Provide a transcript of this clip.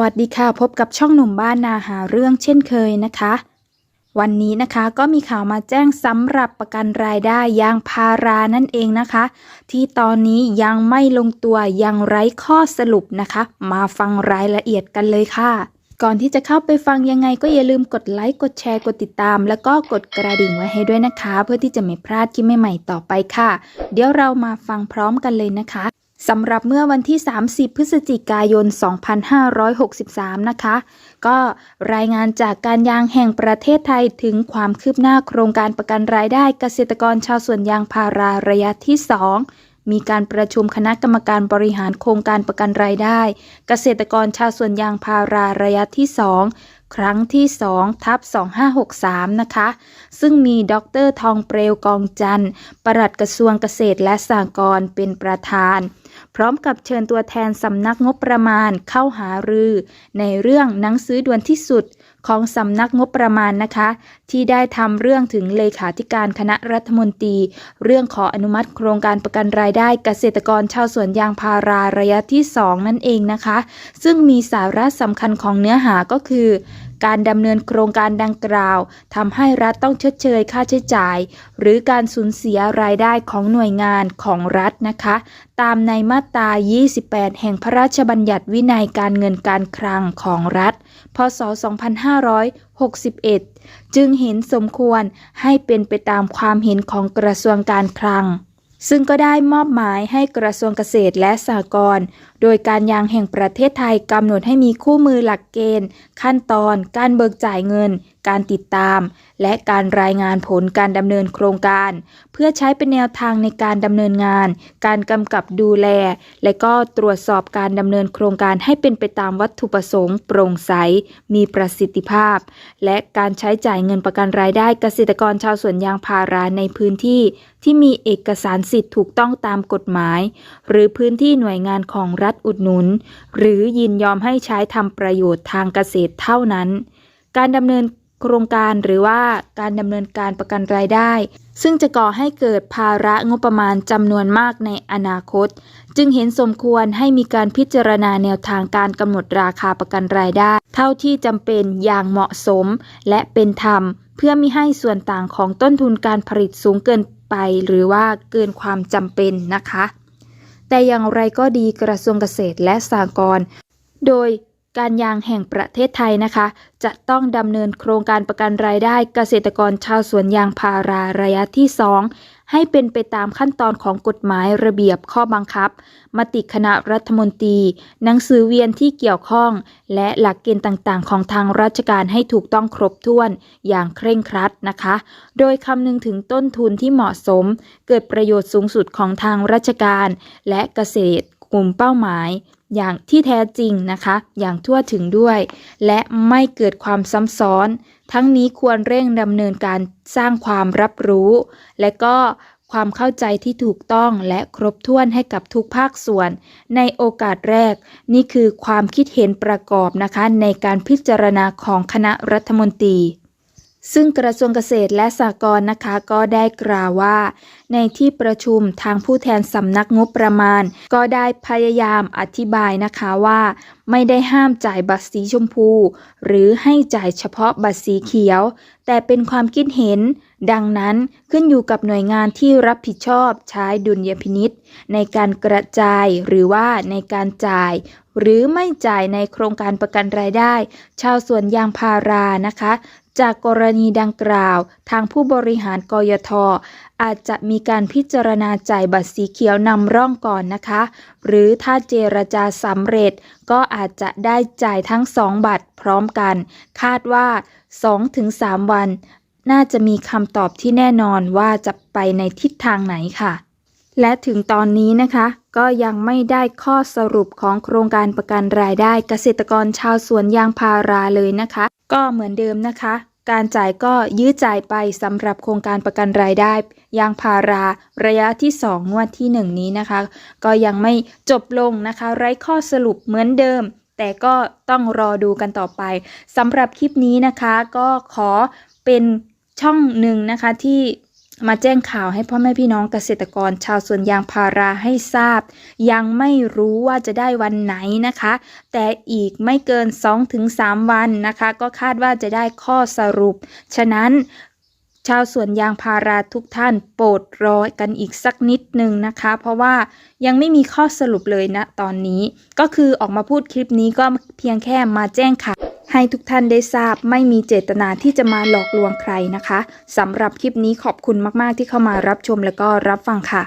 วัสดีค่ะ พบกับช่องหนุ่มบ้านนาหาเรื่องเช่นเคยนะคะ วันนี้นะคะก็มีข่าวมาแจ้งสำหรับประกันรายได้ยางพารานั่นเองนะคะ ที่ตอนนี้ยังไม่ลงตัวยังไร้ข้อสรุปนะคะ มาฟังรายละเอียดกันเลยค่ะ ก่อนที่จะเข้าไปฟังยังไงก็อย่าลืมกดไลค์กดแชร์กดติดตาม แล้วก็กดกระดิ่งไว้ให้ด้วยนะคะ เพื่อที่จะไม่พลาดคลิปใหม่ๆต่อไปค่ะ เดี๋ยวเรามาฟังพร้อมกันเลยนะคะ สำหรับเมื่อวันที่ 30 พฤศจิกายน 2563 นะคะ ก็รายงานจากการยางแห่งประเทศไทยถึงความคืบหน้าโครงการประกันรายได้เกษตรกรชาวสวนยางพาราระยะที่ 2 มีการประชุมคณะกรรมการบริหารโครงการประกันรายได้ เกษตรกรชาวสวนยางพาราระยะที่ 2 ครั้งที่2ทับ2563 นะคะ ซึ่งมีดรทองเปลวกองจันทร์ปลัดกระทรวงเกษตรและสหกรณ์เป็นประธาน พร้อมกับเชิญตัวแทนสำนักงบประมาณเข้าหารือ ในเรื่องหนังสือด่วนที่สุด ของสำนักงบประมาณนะคะ ที่ได้ทำเรื่องถึงเลขาธิการคณะรัฐมนตรี เรื่องขออนุมัติโครงการประกันรายได้เกษตรกรชาวสวนยางพาราระยะที่ 2 นั่นเองนะคะ ซึ่งมีสาระสำคัญของเนื้อหาก็คือ การดำเนินโครงการดังกล่าวทำให้รัฐต้องชดเชยค่าใช้จ่าย หรือการสูญเสียรายได้ของหน่วยงานของรัฐนะคะ ตามในมาตรา 28 แห่งพระราชบัญญัติวินัยการเงินการคลังของรัฐ พศ 2561 จึงเห็นสมควรให้เป็นไปตามความเห็นของกระทรวงการคลัง ซึ่งก็ได้มอบหมายให้กระทรวงเกษตรและสหกรณ์โดยการยางแห่งประเทศไทยกำหนดให้มีคู่มือหลักเกณฑ์ ขั้นตอนการเบิกจ่ายเงินการติดตาม และการรายงานผลการดำเนินโครงการ เพื่อใช้เป็นแนวทางในการดำเนินงาน การกำกับดูแล และก็ตรวจสอบการดำเนินโครงการให้เป็นไปตามวัตถุประสงค์ โปร่งใส มีประสิทธิภาพ และการใช้จ่ายเงินประกันรายได้เกษตรกรชาวสวนยางพาราในพื้นที่ ที่มีเอกสารสิทธิ์ถูกต้องตามกฎหมาย หรือพื้นที่หน่วยงานของรัฐอุดหนุน หรือยินยอมให้ใช้ทำประโยชน์ทางเกษตรเท่านั้น การดำเนิน โครงการหรือว่าการดำเนินการประกันรายได้ ซึ่งจะก่อให้เกิดภาระงบประมาณจำนวนมากในอนาคต จึงเห็นสมควรให้มีการพิจารณาแนวทางการกำหนดราคาประกันรายได้ เท่าที่จำเป็นอย่างเหมาะสมและเป็นธรรม เพื่อไม่ให้ส่วนต่างของต้นทุนการผลิตสูงเกินไป หรือว่าเกินความจำเป็นนะคะ แต่อย่างไรก็ดีกระทรวงเกษตรและสหกรณ์โดย การยางแห่งประเทศไทยนะคะ จะต้องดำเนินโครงการประกันรายได้เกษตรกรชาวสวนยางพาราระยะที่ 2 ให้เป็นไปตามขั้นตอนของกฎหมายระเบียบข้อบังคับ มติคณะรัฐมนตรี หนังสือเวียนที่เกี่ยวข้อง และหลักเกณฑ์ต่างๆ ของทางราชการให้ถูกต้องครบถ้วนอย่างเคร่งครัดนะคะ โดยคำนึงถึงต้นทุนที่เหมาะสม เกิดประโยชน์สูงสุดของทางราชการ และเกษตรกลุ่มเป้าหมาย อย่างที่แท้จริงนะคะ อย่างทั่วถึงด้วย และไม่เกิดความซ้ำซ้อน ทั้งนี้ควรเร่งดำเนินการสร้างความรับรู้ และก็ความเข้าใจที่ถูกต้องและครบถ้วนให้กับทุกภาคส่วน ในโอกาสแรก นี่คือความคิดเห็นประกอบนะคะ ในการพิจารณาของคณะรัฐมนตรี ซึ่งกระทรวงเกษตรและสหกรณ์นะคะก็ได้กล่าวว่า ในที่ประชุมทางผู้แทนสำนักงบประมาณ ก็ได้พยายามอธิบายนะคะว่า ไม่ได้ห้ามจ่ายบัตรสีชมพู หรือให้จ่ายเฉพาะบัตรสีเขียว แต่เป็นความคิดเห็น ดังนั้นขึ้นอยู่กับหน่วยงานที่รับผิดชอบใช้ดุลยพินิษในการกระจายหรือว่าในการจ่ายหรือไม่จ่ายในโครงการประกันรายได้ ชาวสวนยางพารานะคะจากกรณีดังกล่าว ทางผู้บริหารกยท อาจจะมีการพิจารณาจ่ายบัตรสีเขียวนำร่องก่อนนะคะ หรือถ้าเจรจาสำเร็จก็อาจจะได้จ่ายทั้งสองบัตรพร้อมกัน คาดว่า 2-3 วัน น่าจะมีคำตอบที่แน่นอนว่าจะไปในทิศทางไหนค่ะ และถึงตอนนี้นะคะ ก็ยังไม่ได้ข้อสรุปของโครงการประกันรายได้เกษตรกรชาวสวนยางพาราเลยนะคะ ก็เหมือนเดิมนะคะ การจ่ายก็ยื้อจ่ายไปสำหรับโครงการประกันรายได้ ยางพาราระยะที่ 2 งวดที่ 1 นี้นะคะ ก็ยังไม่จบลงนะคะ ไร้ข้อสรุปเหมือนเดิม แต่ก็ต้องรอดูกันต่อไปสำหรับคลิปนี้นะคะ ก็ขอเป็นช่องหนึ่งนะคะที่ มาแจ้งข่าวให้พ่อแม่พี่น้องเกษตรกรชาวสวนยางพาราให้ทราบ ยังไม่รู้ว่าจะได้วันไหนนะคะ แต่อีกไม่เกิน 2-3 วันนะคะ ก็คาดว่าจะได้ข้อสรุป ฉะนั้นชาวสวนยางพาราทุกท่านโปรดรอกันอีกสักนิดหนึ่งนะคะ เพราะว่ายังไม่มีข้อสรุปเลยนะตอนนี้ ก็คือออกมาพูดคลิปนี้ก็เพียงแค่มาแจ้งข่าว ให้ทุกท่านได้ทราบไม่มีเจตนาที่จะมาหลอกลวงใครนะคะสำหรับคลิปนี้ขอบคุณมากๆที่เข้ามารับชมแล้วก็รับฟังค่ะ